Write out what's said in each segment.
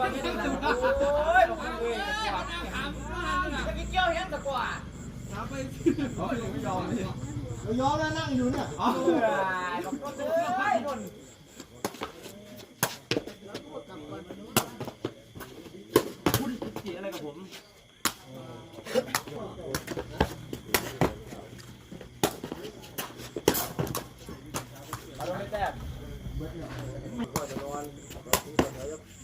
บ้านนี้นะโอ้ยบอกเองจะไปเกี่ยวยังตะกว่าเขาไม่ยอมเลยเราย้อมแล้วนั่งอยู่เนี่ยอ๋อบอกว่าเอ้ยนนคุณเสียอะไรกับผมเราไม่แต้ม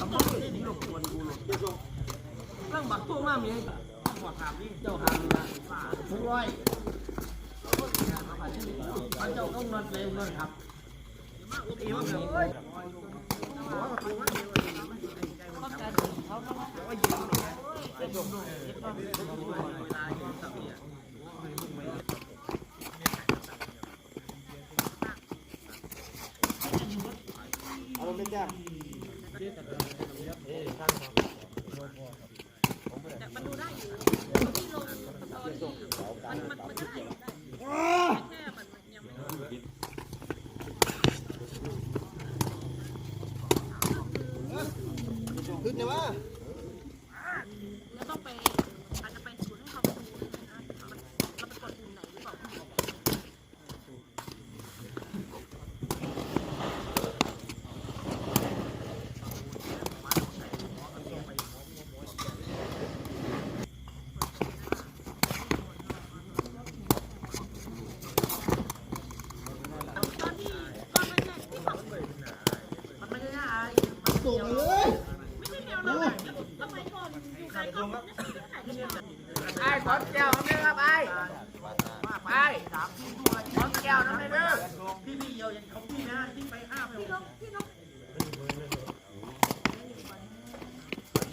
ทำไมนี่หลบตัวกูหลบเรื่องบักตัวมากมีหัวถามนี่เจ้าหางนะทุกร้อยพระเจ้าก็นอนเร็วนอนครับอีว่าเฮ้ยเอาลงเลยจ้า มันดูได้อยู่ไม่ลงตอนที่มันมันมันได้แค่มันยังไม่ขึ้นเนี่ยว่าแล้วต้องไปอาจจะไปศูนย์ให้เขาไปดูนะมันเราไปกดปุ่มไหนหรือเปล่า ตอนที่ตอนมันเนี่ยที่เขา มันไม่ได้น่าอาย ส่งมาเลย ไม่ใช่แนวเราอะส ไอ้ขอนอยู่ใครก็ไม่ได้ขายที่ไหนไอ้ขอแก้วน้ำเด้อครับไอ้ไอ้ขอแก้วน้ำเด้อพี่พี่เยียวยังเขาพี่นะที่ไปห้าไปพี่นกพี่นก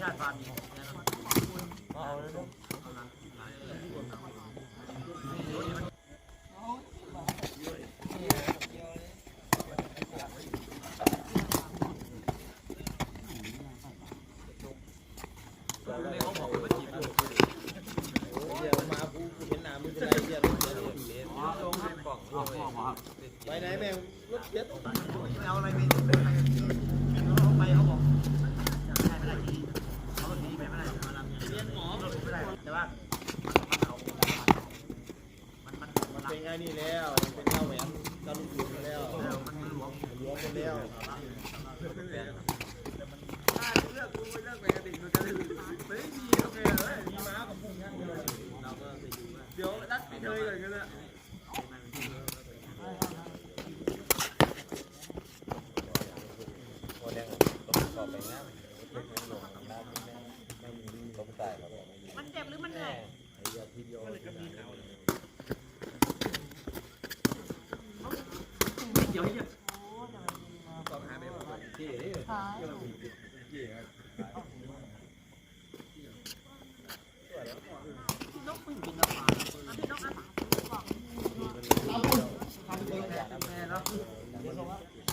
ชาติพันธุ์ ไปไหนแม่งรถเจ็ดเอาอะไรไปเขาไปเขาบอกใช่ไม่ได้ทีเขาทีไปไม่ได้มาลำเรียนหมอไม่ได้แต่ว่ามันมันมันเป็นไงนี่แล้วเป็นข้าวแหวนกระลุกหลุดมาแล้วมันมันหลวมหลวมไปแล้วเลือกกูไม่เลือกไปกระดิ่งมันจะได้ไม่มีโอเคเลยมีม้ากับพุ่งงั้นเลยเดี๋ยวนัดไปเลยก่อนกั นเลยมันเจ็บหรือมันเหนื่อยเดี๋ยวเนี่ยพี่นกมึงกินแล้วพี่นกอะแม่แล้วมา